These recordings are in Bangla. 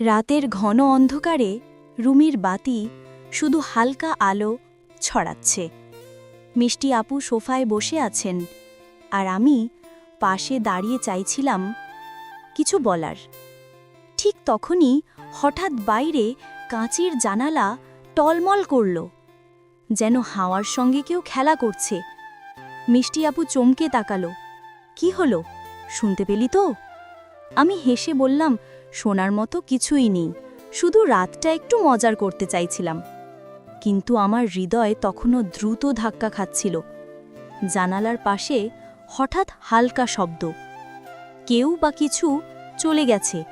রাতের ঘন অন্ধকারে রুমির বাতি শুধু হালকা আলো ছড়াচ্ছে। মিষ্টি আপু সোফায় বসে আছেন আর আমি পাশে দাঁড়িয়ে চাইছিলাম কিছু বলার। ঠিক তখনই হঠাৎ বাইরে কাঁচের জানালা টলমল করল, যেন হাওয়ার সঙ্গে কেউ খেলা করছে। মিষ্টি আপু চমকে তাকালো, কি হলো? শুনতে পেলি তো? আমি হেসে বললাম শোনার মতো কিছুই নেই। শুধু রাতটা একটু মজার করতে চাইছিলাম। কিন্তু আমার হৃদয় তখনও দ্রুত ধাক্কা খাচ্ছিল। জানালার পাশে হঠাৎ হালকা শব্দ। কেউ বা কিছু চলে গেছে।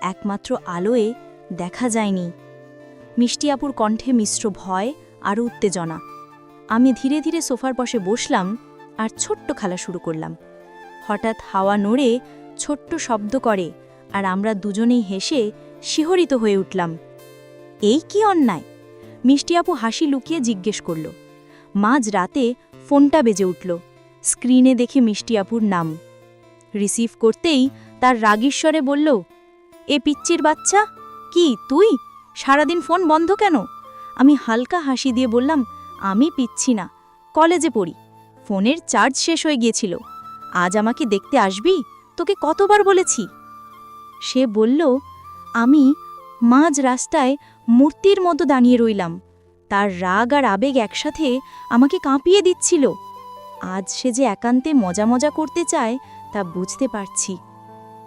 একমাত্র আলোয় দেখা যায়নি। মিষ্টি আপুর কণ্ঠে মিশ্র ভয় আর উত্তেজনা। আমি ধীরে ধীরে সোফার পাশে বসলাম আর ছোট্ট খেলা শুরু করলাম। হঠাৎ হাওয়া নড়ে ছোট্ট শব্দ করে আর আমরা দুজনেই হেসে শিহরিত হয়ে উঠলাম। এই কি অন্যায়? মিষ্টি আপু হাসি লুকিয়ে জিজ্ঞেস করল। মাঝ রাতে ফোনটা বেজে উঠল। স্ক্রিনে দেখে মিষ্টি আপুর নাম। রিসিভ করতেই তার রাগীশ্বরে বলল, এ পিচ্চির বাচ্চা? কি, তুই? সারাদিন ফোন বন্ধ কেন? আমি হালকা হাসি দিয়ে বললাম, আমি পিচ্ছি না, কলেজে পড়ি। ফোনের চার্জ শেষ হয়ে গিয়েছিল। আজ আমাকে দেখতে আসবি? তোকে কতবার বলেছি? সে বলল, আমি মাঝ রাস্তায় মূর্তির মতো দাঁড়িয়ে রইলাম। তার রাগ আর আবেগ একসাথে আমাকে কাঁপিয়ে দিচ্ছিল। আজ সে যে একান্তে মজা মজা করতে চায়, তা বুঝতে পারছি।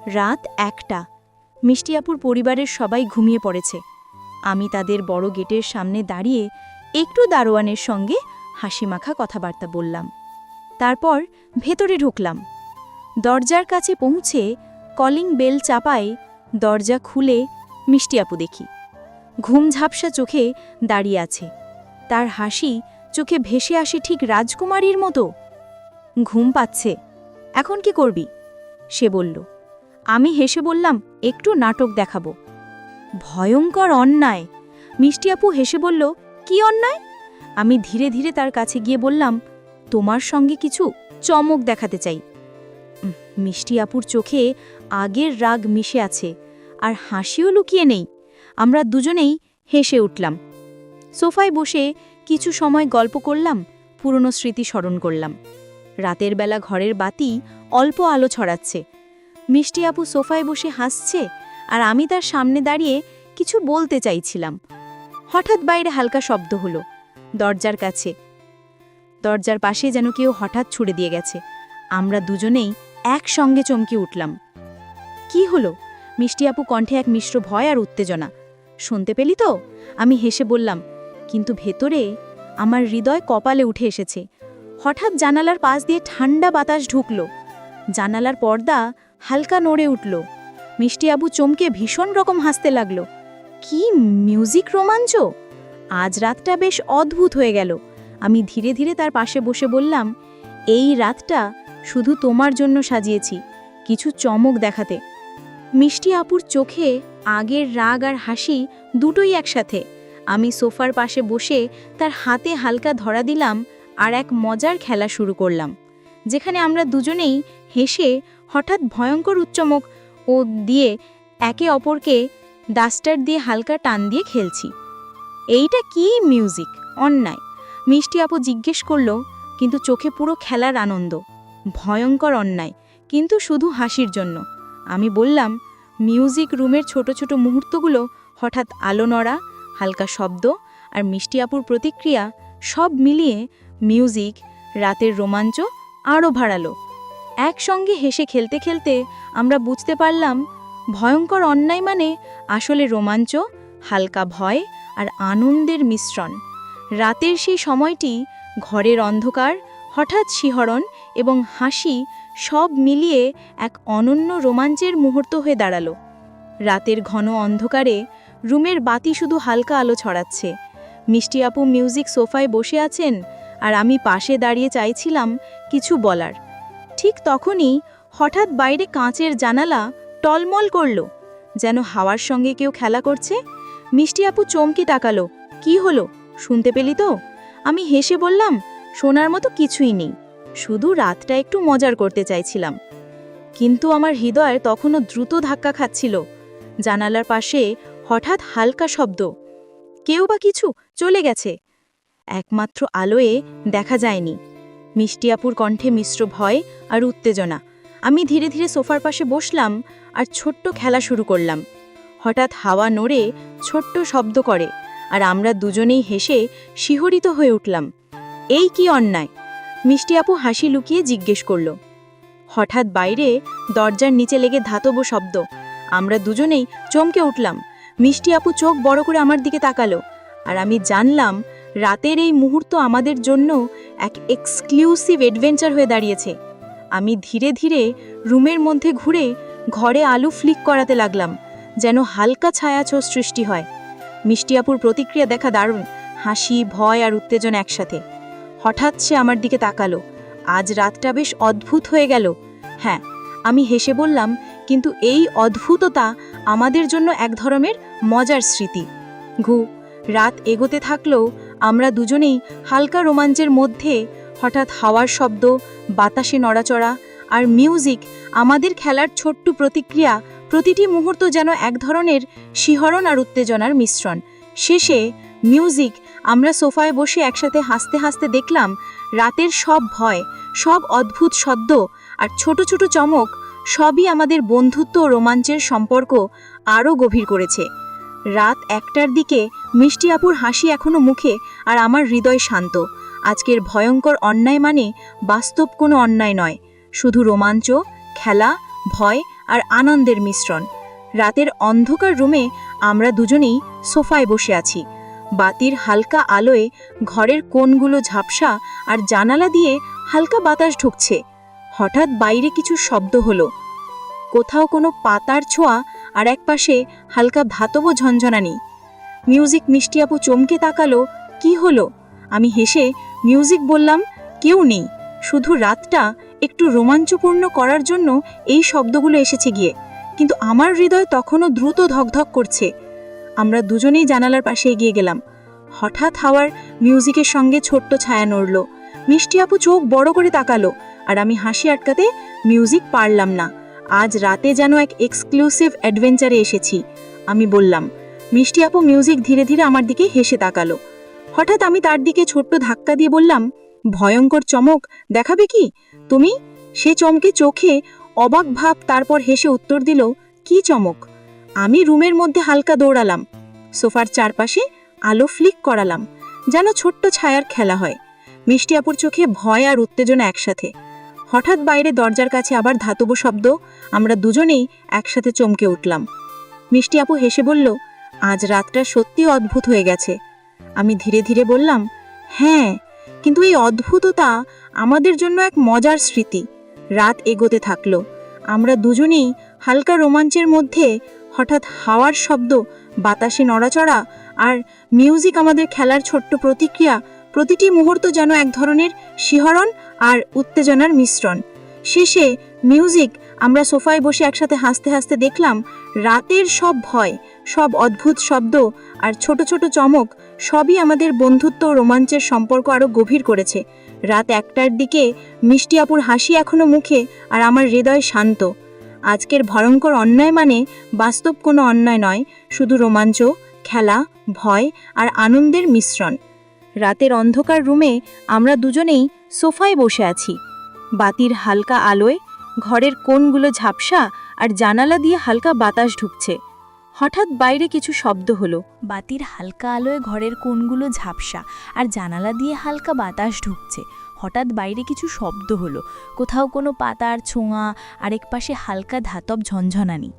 রাত একটা। মিষ্টিয়াপুর পরিবারের সবাই ঘুমিয়ে পড়েছে। আমি তাদের বড় গেটের সামনে দাঁড়িয়ে একটু দারোয়ানের সঙ্গে হাসিমাখা কথাবার্তা বললাম। তারপর ভেতরে ঢুকলাম। দরজার কাছে পৌঁছে কলিং বেল চাপায় দরজা খুলে মিষ্টি আপু দেখি। ঘুম ঝাপসা চোখে দাঁড়িয়ে আছে। তার হাসি চোখে ভেসে আসে ঠিক রাজকুমারীর মতো। ঘুম পাচ্ছে। এখন কি করবি? সে বলল। আমি হেসে বললাম, একটু নাটক দেখাবো। ভয়ঙ্কর অন্যায়। মিষ্টি আপু হেসে বলল, কি অন্যায়? আমি ধীরে ধীরে তার কাছে গিয়ে বললাম, তোমার সঙ্গে কিছু চমক দেখাতে চাই। মিষ্টি আপুর চোখে আগের রাগ মিশে আছে, আর হাসিও লুকিয়ে নেই। আমরা দুজনেই হেসে উঠলাম। সোফায় বসে কিছু সময় গল্প করলাম, পুরনো স্মৃতি স্মরণ করলাম। রাতের বেলা ঘরের বাতি অল্প আলো ছড়াচ্ছে। মিষ্টি আপু সোফায় বসে হাসছে, আর আমি তার সামনে দাঁড়িয়ে কিছু বলতে চাইছিলাম। হঠাৎ বাইরে হালকা শব্দ হলো, দরজার কাছে। দরজার পাশে যেন কেউ হঠাৎ ছুড়ে দিয়ে গেছে। আমরা দুজনেই একসঙ্গে চমকে উঠলাম। কি হলো? মিষ্টি আপু কণ্ঠে এক মিশ্র ভয় আর উত্তেজনা। শুনতে পেলি তো? আমি হেসে বললাম, কিন্তু ভেতরে আমার হৃদয় কপালে উঠে এসেছে। হঠাৎ জানালার পাশ দিয়ে ঠান্ডা বাতাস ঢুকল। জানালার পর্দা হালকা নড়ে উঠল। মিষ্টি আবু চমকে ভীষণ রকম হাসতে লাগল। কি মিউজিক রোমাঞ্চ? আজ রাতটা বেশ অদ্ভুত হয়ে গেল। আমি ধীরে ধীরে তার পাশে বসে বললাম, এই রাতটা শুধু তোমার জন্য সাজিয়েছি, কিছু চমক দেখাতে। মিষ্টি আপুর চোখে আগের রাগ আর হাসি দুটোই একসাথে। আমি সোফার পাশে বসে তার হাতে হালকা ধরা দিলাম আর এক মজার খেলা শুরু করলাম, যেখানে আমরা দুজনেই হেসে হঠাৎ ভয়ঙ্কর উচ্চমক ও দিয়ে একে অপরকে ডাস্টার দিয়ে হালকা টান দিয়ে খেলছি। এইটা কি মিউজিক? অন্যায়। মিষ্টি আপু জিজ্ঞেস করল, কিন্তু চোখে পুরো খেলার আনন্দ। ভয়ঙ্কর অন্যায়, কিন্তু শুধু হাসির জন্য। আমি বললাম মিউজিক রুমের ছোট ছোট মুহূর্তগুলো হঠাৎ আলো নড়া, হালকা শব্দ আর মিষ্টি আপুর প্রতিক্রিয়া সব মিলিয়ে মিউজিক রাতের রোমাঞ্চ আরও ভাড়ালো একসঙ্গে হেসে খেলতে খেলতে আমরা বুঝতে পারলাম, ভয়ঙ্কর অন্যায় মানে আসলে রোমাঞ্চ, হালকা ভয় আর আনন্দের মিশ্রণ। রাতের সেই সময়টি ঘরের অন্ধকার, হঠাৎ শিহরণ এবং হাসি সব মিলিয়ে এক অনন্য রোমাঞ্চের মুহূর্ত হয়ে দাঁড়াল। রাতের ঘন অন্ধকারে রুমের বাতি শুধু হালকা আলো ছড়াচ্ছে। মিষ্টি আপু মিউজিক সোফায় বসে আছেন আর আমি পাশে দাঁড়িয়ে চাইছিলাম কিছু বলার। ঠিক তখনই হঠাৎ বাইরে কাঁচের জানালা টলমল করল। যেন হাওয়ার সঙ্গে কেউ খেলা করছে। মিষ্টি আপু চমকে তাকালো। কি হলো? শুনতে পেলি তো? আমি হেসে বললাম, শোনার মতো কিছুই নেই। শুধু রাতটা একটু মজার করতে চাইছিলাম। কিন্তু আমার হৃদয় তখনও দ্রুত ধাক্কা খাচ্ছিল। জানালার পাশে হঠাৎ হালকা শব্দ, কেউ বা কিছু? চলে গেছে? একমাত্র আলোয়ে দেখা যায়নি। মিষ্টিয়াপুর কণ্ঠে মিশ্র ভয় আর উত্তেজনা। আমি ধীরে ধীরে সোফার পাশে বসলাম আর ছোট্ট খেলা শুরু করলাম। হঠাৎ হাওয়া নড়ে ছোট্ট শব্দ করে, আর আমরা দুজনেই হেসে শিহরিত হয়ে উঠলাম। এই কি অন্যায়? মিষ্টি আপু হাসি লুকিয়ে জিজ্ঞেস করল, হঠাৎ বাইরে দরজার নিচে লেগে ধাতব শব্দ। আমরা দুজনেই চমকে উঠলাম। মিষ্টি আপু চোখ বড় করে আমার দিকে তাকালো আর আমি জানলাম রাতের এই মুহূর্ত আমাদের জন্য এক এক্সক্লুসিভ অ্যাডভেঞ্চার হয়ে দাঁড়িয়েছে। আমি ধীরে ধীরে রুমের মধ্যে ঘুরে ঘরে আলু ফ্লিক করাতে লাগলাম, যেন হালকা ছায়াছোর সৃষ্টি হয়। মিষ্টি আপুর প্রতিক্রিয়া দেখা দারুণ, হাসি, ভয় আর উত্তেজনা একসাথে। হঠাৎ সে আমার দিকে তাকালো। আজ রাতটা বেশ অদ্ভুত হয়ে গেল। হ্যাঁ আমি হেসে বললাম, কিন্তু এই অদ্ভুততা আমাদের জন্য এক ধরনের মজার স্মৃতি। ঘু, রাত এগোতে থাকলেও আমরা দুজনেই হালকা রোমাঞ্চের মধ্যে হঠাৎ হাওয়ার শব্দ, বাতাসে নড়াচড়া আর মিউজিক আমাদের খেলার ছোট্ট প্রতিক্রিয়া প্রতিটি মুহূর্ত যেন এক ধরনের শিহরণ আর উত্তেজনার মিশ্রণ। শেষে মিউজিক আমরা সোফায় বসে একসাথে হাসতে হাসতে দেখলাম, রাতের সব ভয়, সব অদ্ভুত শব্দ আর ছোট ছোট চমক সবই আমাদের বন্ধুত্ব ও রোমাঞ্চের সম্পর্ক আরও গভীর করেছে। রাত একটার দিকে মিষ্টি আপুর হাসি এখনও মুখে আর আমার হৃদয় শান্ত। আজকের ভয়ঙ্কর অন্যায় মানে বাস্তব কোনো অন্যায় নয়, শুধু রোমাঞ্চ, খেলা, ভয় আর আনন্দের মিশ্রণ। রাতের অন্ধকার রুমে আমরা দুজনেই সোফায় বসে আছি। বাতির হালকা আলোয় ঘরের কোণগুলো ঝাপসা আর জানালা দিয়ে হালকা বাতাস ঢুকছে। হঠাৎ বাইরে কিছু শব্দ হলো। কোথাও কোনো পাতার ছোঁয়া আর একপাশে হালকা ধাতব ঝনঝনানি। মিউজিক মিষ্টি আপু চমকে তাকালো, কি হলো? আমি হেসে, মিউজিক বললাম, কেউ নেই। শুধু রাতটা একটু রোমাঞ্চপূর্ণ করার জন্য এই শব্দগুলো এসেছে গিয়ে। কিন্তু আমার হৃদয় তখনও দ্রুত ধকধক করছে। আমরা দুজনেই জানালার পাশে এগিয়ে গেলাম। হঠাৎ হাওয়ার মিউজিকের সঙ্গে ছোট্ট ছায়া নড়ল। মিষ্টি আপু চোখ বড় করে তাকালো, আর আমি হাসি আটকাতে মিউজিক পারলাম না। আজ রাতে যেন এক এক্সক্লুসিভ অ্যাডভেঞ্চারে এসেছি। আমি বললাম, মিষ্টি আপু মিউজিক ধীরে ধীরে আমার দিকে হেসে তাকালো। হঠাৎ আমি তার দিকে ছোট্ট ধাক্কা দিয়ে বললাম, ভয়ঙ্কর চমক, দেখাবে কি? তুমি? সে চমকে চোখে অবাক ভাব তারপর হেসে উত্তর দিল, কি চমক? আমি রুমের মধ্যে হালকা দৌড়ালাম। সোফার চারপাশে আলো ফ্লিক করালাম, যেন ছোট্ট ছায়ার খেলা হয়। মিষ্টি আপুর চোখে ভয় আর উত্তেজনা একসাথে। হঠাৎ বাইরে দরজার কাছে আবার ধাতব শব্দ, আমরা দুজনেই একসাথে চমকে উঠলাম। মিষ্টি আপু হেসে বলল, আজ রাতটা সত্যি অদ্ভুত হয়ে গেছে। আমি ধীরে ধীরে বললাম হ্যাঁ কিন্তু এই অদ্ভুততা আমাদের জন্য এক মজার স্মৃতি। রাত এগোতে থাকল, আমরা দুজনেই হালকা রোমাঞ্চের মধ্যে হঠাৎ হাওয়ার শব্দ, বাতাসে নড়াচড়া আর মিউজিক আমাদের খেলার ছোট্ট প্রতিক্রিয়া, প্রতিটি মুহূর্ত যেন এক ধরনের শিহরণ আর উত্তেজনার মিশ্রণ। শেষে মিউজিক, আমরা সোফায় বসে একসাথে হাসতে হাসতে দেখলাম, রাতের সব ভয়, সব অদ্ভুত শব্দ আর ছোট ছোট চমক সবই আমাদের বন্ধুত্ব রোমাঞ্চের সম্পর্ক আরও গভীর করেছে। রাত একটার দিকে মিষ্টি আপুর হাসি এখনও মুখে আর আমার হৃদয় শান্ত। আজকের ভয়ঙ্কর অন্যায় মানে বাস্তব কোনো অন্যায় নয়, শুধু রোমাঞ্চ, খেলা, ভয় আর আনন্দের মিশ্রণ। রাতের অন্ধকার রুমে আমরা দুজনেই সোফায় বসে আছি। বাতির হালকা আলোয় ঘরের কোণগুলো ঝাপসা আর জানালা দিয়ে হালকা বাতাস ঢুকছে। হঠাৎ বাইরে কিছু শব্দ হলো। বাতির হালকা আলোয় ঘরের কোণগুলো ঝাপসা আর জানালা দিয়ে হালকা বাতাস ঢুকছে। হঠাৎ বাইরে কিছু শব্দ হলো। কোথাও কোনো পাতার ছোঁয়া আরেক পাশে হালকা ধাতব ঝনঝনানি।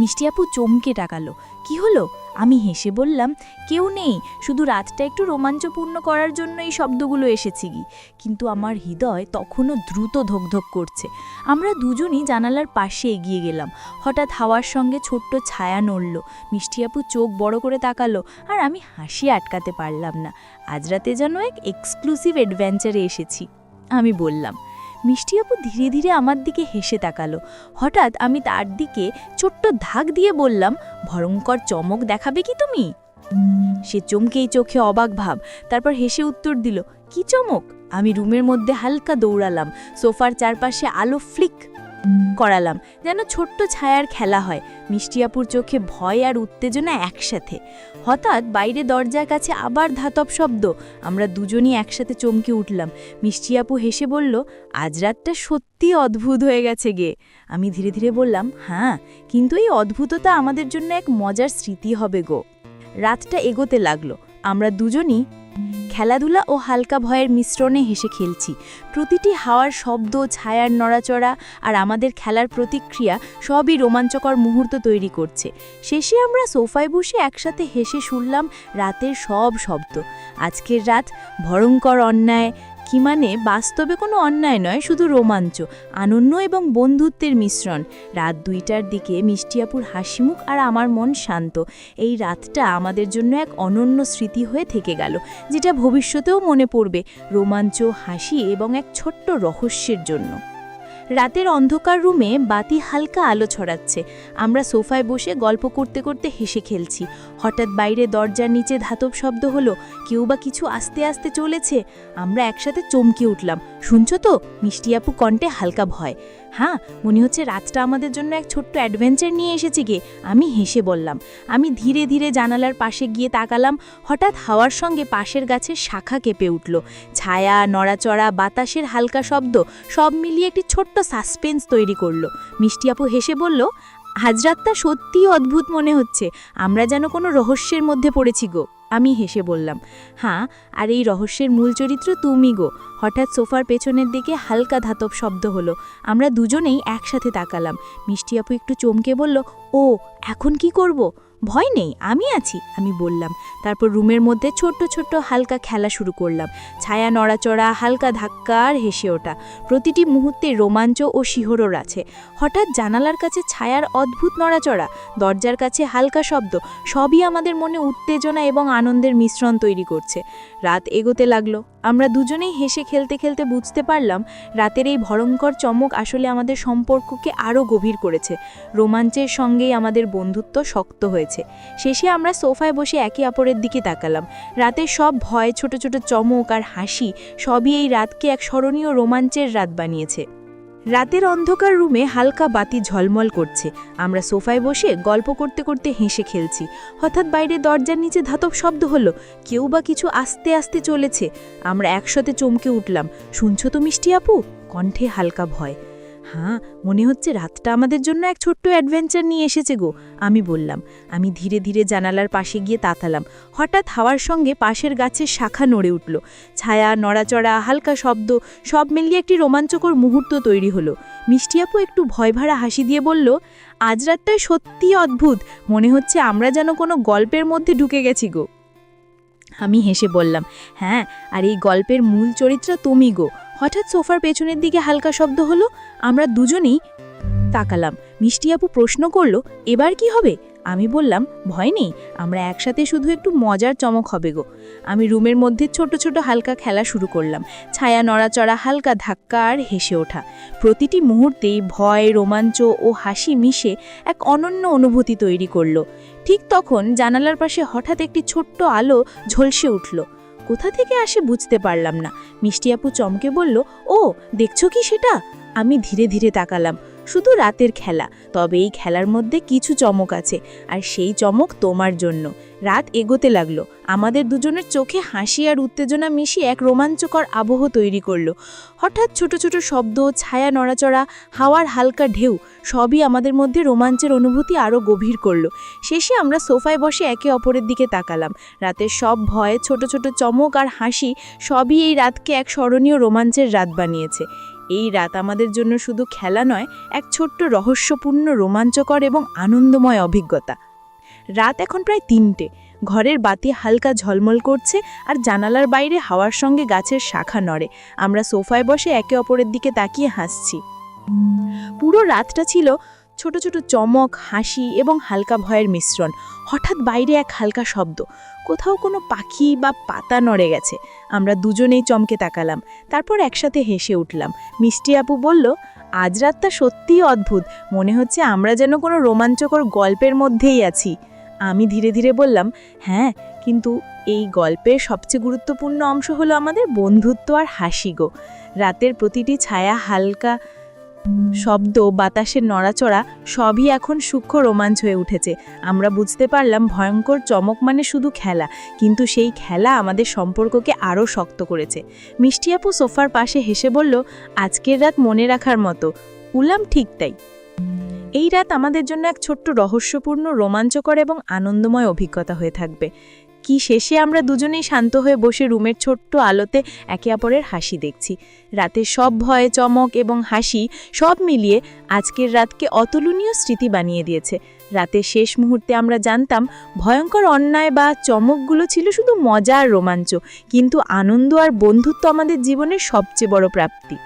মিষ্টি আপু চমকে টাকালো কি হলো? আমি হেসে বললাম, কেউ নেই, শুধু রাতটা একটু রোমাঞ্চপূর্ণ করার জন্য এই শব্দগুলো এসেছি কি কিন্তু আমার হৃদয় তখনও দ্রুত ধকধক করছে। আমরা দুজনই জানালার পাশে এগিয়ে গেলাম। হঠাৎ হাওয়ার সঙ্গে ছোট্ট ছায়া নড়ল। মিষ্টি আপু চোখ বড় করে তাকালো আর আমি হাসি আটকাতে পারলাম না। আজ রাতে যেন এক এক্সক্লুসিভ অ্যাডভেঞ্চারে এসেছি, আমি বললাম। মিষ্টি আপু ধীরে ধীরে আমার দিকে হেসে তাকালো। হঠাৎ আমি তার দিকে ছোট্ট ধাক দিয়ে বললাম, ভয়ঙ্কর চমক দেখাবে কি তুমি? সে চমকেই চোখে অবাক ভাব, তারপর হেসে উত্তর দিল, কি চমক? আমি রুমের মধ্যে হালকা দৌড়ালাম, সোফার চারপাশে আলো ফ্লিক করালাম। যেন ছোট্ট ছায়ার খেলা হয়। মিষ্টিয়াপুর চোখে ভয় আর উত্তেজনা একসাথে। হঠাৎ বাইরে দরজার কাছে আবার ধাতব শব্দ। আমরা দুজনই একসাথে চমকে উঠলাম। মিষ্টিয়াপু হেসে বলল, আজ রাতটা সত্যি অদ্ভুত হয়ে গেছে গে। আমি ধীরে ধীরে বললাম হ্যাঁ কিন্তু এই অদ্ভুততা আমাদের জন্য এক মজার স্মৃতি হবে গো। রাতটা এগোতে লাগল। আমরা দুজনই খেলাধুলা ও হালকা ভয়ের মিশ্রণে হেসে খেলছি। প্রতিটি হাওয়ার শব্দ, ছায়ার নড়াচড়া আর আমাদের খেলার প্রতিক্রিয়া সবই রোমাঞ্চকর মুহূর্ত তৈরি করছে। শেষে আমরা সোফায় বসে একসাথে হেসে শুনলাম রাতের সব শব্দ। আজকের রাত ভয়ঙ্কর অন্যায় কি মানে বাস্তবে কোনো অন্যায় নয়, শুধু রোমাঞ্চ আনন্দ এবং বন্ধুত্বের মিশ্রণ। রাত দুইটার দিকে মিষ্টিয়াপুর হাসিমুখ আর আমার মন শান্ত। এই রাতটা আমাদের জন্য এক অনন্য স্মৃতি হয়ে থেকে গেল, যেটা ভবিষ্যতেও মনে পড়বে, রোমাঞ্চ, হাসি এবং এক ছোট্ট রহস্যের জন্য। রাতের অন্ধকার রুমে বাতি হালকা আলো ছড়াচ্ছে। আমরা সোফায় বসে গল্প করতে করতে হেসে খেলছি। হঠাৎ বাইরে দরজার নিচে ধাতব শব্দ হলো, কেউ বা কিছু আস্তে আস্তে চলেছে। আমরা একসাথে চমকে উঠলাম। শুনছো তো? মিষ্টি আপু কণ্ঠে হালকা ভয়। হ্যাঁ মনে হচ্ছে রাতটা আমাদের জন্য এক ছোট্ট অ্যাডভেঞ্চার নিয়ে এসেছে গে। আমি হেসে বললাম, আমি ধীরে ধীরে জানালার পাশে গিয়ে তাকালাম, হঠাৎ হাওয়ার সঙ্গে পাশের গাছের শাখা কেঁপে উঠল। ছায়া, নড়াচড়া, বাতাসের হালকা শব্দ, সব মিলিয়ে একটি ছোট্ট সাসপেন্স তৈরি করল। মিষ্টি আপু হেসে বলল, আজ রাতটা সত্যিই অদ্ভুত মনে হচ্ছে। আমরা যেন কোনো রহস্যের মধ্যে পড়েছি গো। আমি হেসে বললাম হ্যাঁ আর এই রহস্যের মূল চরিত্র তুমি গো। হঠাৎ সোফার পেছনের দিকে হালকা ধাতব শব্দ হলো। আমরা দুজনেই একসাথে তাকালাম। মিষ্টি আপু একটু চমকে বলল, ও, এখন কি করব? ভয় নেই, আমি আছি, আমি বললাম। তারপর রুমের মধ্যে ছোট্ট ছোট্ট হালকা খেলা শুরু করলাম। ছায়া নড়াচড়া, হালকা ধাক্কা আর হেসে ওঠা। প্রতিটি মুহূর্তে রোমাঞ্চ ও শিহরর আছে। হঠাৎ জানালার কাছে ছায়ার অদ্ভুত নড়াচড়া, দরজার কাছে হালকা শব্দ, সবই আমাদের মনে উত্তেজনা এবং আনন্দের মিশ্রণ তৈরি করছে। রাত এগোতে লাগল। আমরা দুজনেই হেসে খেলতে খেলতে বুঝতে পারলাম রাতের এই ভয়ঙ্কর চমক আসলে আমাদের সম্পর্ককে আরও গভীর করেছে। রোমাঞ্চের সঙ্গেই আমাদের বন্ধুত্ব শক্ত হয়েছে। শেষে আমরা সোফায় বসে একে অপরের দিকে তাকালাম। রাতের সব ভয়, ছোট ছোট চমক আর হাসি সবই এই রাতকে এক স্মরণীয় রোমাঞ্চের রাত বানিয়েছে। রাতের অন্ধকার রুমে হালকা বাতি ঝলমল করছে। আমরা সোফায় বসে গল্প করতে করতে হেসে খেলছি। হঠাৎ বাইরে দরজার নিচে ধাতব শব্দ হলো, কেউ বা কিছু আস্তে আস্তে চলেছে। আমরা একসাথে চমকে উঠলাম। শুনছো তো মিষ্টি আপু? কণ্ঠে হালকা ভয়। হ্যাঁ মনে হচ্ছে রাতটা আমাদের জন্য এক ছোট্ট অ্যাডভেঞ্চার নিয়ে এসেছে গো, আমি বললাম। আমি ধীরে ধীরে জানালার পাশে গিয়ে তাতালাম। হঠাৎ হাওয়ার সঙ্গে পাশের গাছের শাখা নড়ে উঠল। ছায়া, নড়াচড়া, হালকা শব্দ, সব মিলিয়ে একটি রোমাঞ্চকর মুহূর্ত তৈরি হলো। মিষ্টি আপু একটু ভয়ভারা হাসি দিয়ে বলল, আজ রাতটা সত্যিই অদ্ভুত। মনে হচ্ছে আমরা যেন কোনো গল্পের মধ্যে ঢুকে গেছি গো। আমি হেসে বললাম হ্যাঁ আর এই গল্পের মূল চরিত্র তুমি গো। হঠাৎ সোফার পেছনের দিকে হালকা শব্দ হলো, আমরা দুজনেই তাকালাম। মিষ্টি আপু প্রশ্ন করল, এবার কি হবে? আমি বললাম, ভয় নেই, আমরা একসাথে শুধু একটু মজার চমক হবে গো। আমি রুমের মধ্যে ছোট ছোট হালকা খেলা শুরু করলাম। ছায়া নড়াচড়া, হালকা ধাক্কা আর হেসে ওঠা। প্রতিটি মুহূর্তেই ভয়, রোমাঞ্চ ও হাসি মিশে এক অনন্য অনুভূতি তৈরি করল। ঠিক তখন জানালার পাশে হঠাৎ একটি ছোট্ট আলো ঝলসে উঠল। কোথা থেকে আসে বুঝতে পারলাম না। মিষ্টি আপু চমকে বলল, ও, দেখছ কি সেটা? আমি ধীরে ধীরে তাকালাম। শুধু রাতের খেলা, তবে এই খেলার মধ্যে কিছু চমক আছে, আর সেই চমক তোমার জন্য। রাত এগোতে লাগল। আমাদের দুজনের চোখে হাসি আর উত্তেজনা মিশিয়ে এক রোমাঞ্চকর আবহ তৈরি করল। হঠাৎ ছোট ছোট শব্দ, ছায়া, নড়াচড়া, হাওয়ার হালকা ঢেউ, সবই আমাদের মধ্যে রোমাঞ্চের অনুভূতি আরও গভীর করল। শেষে আমরা সোফায় বসে একে অপরের দিকে তাকালাম। রাতের সব ভয় ছোট ছোট চমক আর হাসি সবই এই রাতকে এক স্মরণীয় রোমাঞ্চের রাত বানিয়েছে। এই রাত আমাদের জন্য শুধু খেলা নয়, এক ছোট্ট রহস্যপূর্ণ, রোমাঞ্চকর এবং আনন্দময় অভিজ্ঞতা। রাত এখন প্রায় তিনটে। ঘরের বাতি হালকা ঝলমল করছে আর জানালার বাইরে হাওয়ার সঙ্গে গাছের শাখা নড়ে। আমরা সোফায় বসে একে অপরের দিকে তাকিয়ে হাসছি। পুরো রাতটা ছিল ছোট ছোট চমক, হাসি এবং হালকা ভয়ের মিশ্রণ। হঠাৎ বাইরে এক হালকা শব্দ। কোথাও কোনো পাখি বা পাতা নড়ে গেছে। আমরা দুজনেই চমকে তাকালাম। তারপর একসাথে হেসে উঠলাম। মিষ্টি আপু বলল, আজ রাতটা সত্যিই অদ্ভুত। মনে হচ্ছে আমরা যেন কোনো রোমাঞ্চকর গল্পের মধ্যেই আছি। আমি ধীরে ধীরে বললাম হ্যাঁ কিন্তু এই গল্পের সবচেয়ে গুরুত্বপূর্ণ অংশ হলো আমাদের বন্ধুত্ব আর হাসি গো। রাতের প্রতিটি ছায়া হালকা শব্দ, বাতাসের নড়াচড়া সবই এখন সূক্ষ্ম রোমাঞ্চ হয়ে উঠেছে। আমরা বুঝতে পারলাম ভয়ঙ্কর চমক মানে শুধু খেলা, কিন্তু সেই খেলা আমাদের সম্পর্ককে আরও শক্ত করেছে। মিষ্টি আপু সোফার পাশে হেসে বলল, আজকের রাত মনে রাখার মতো। উলাম ঠিক তাই। এই রাত আমাদের জন্য এক ছোট্ট রহস্যপূর্ণ, রোমাঞ্চকর এবং আনন্দময় অভিজ্ঞতা হয়ে থাকবে। কি শেষে আমরা দুজনেই শান্ত হয়ে বসে রুমের ছোট্ট আলোতে একে অপরের হাসি দেখছি। রাতের সব ভয়, চমক এবং হাসি সব মিলিয়ে আজকের রাতকে অতুলনীয় স্মৃতি বানিয়ে দিয়েছে। রাতের শেষ মুহূর্তে আমরা জানতাম ভয়ঙ্কর অন্যায় বা চমকগুলো ছিল শুধু মজা আর রোমাঞ্চ, কিন্তু আনন্দ আর বন্ধুত্ব আমাদের জীবনের সবচেয়ে বড় প্রাপ্তি।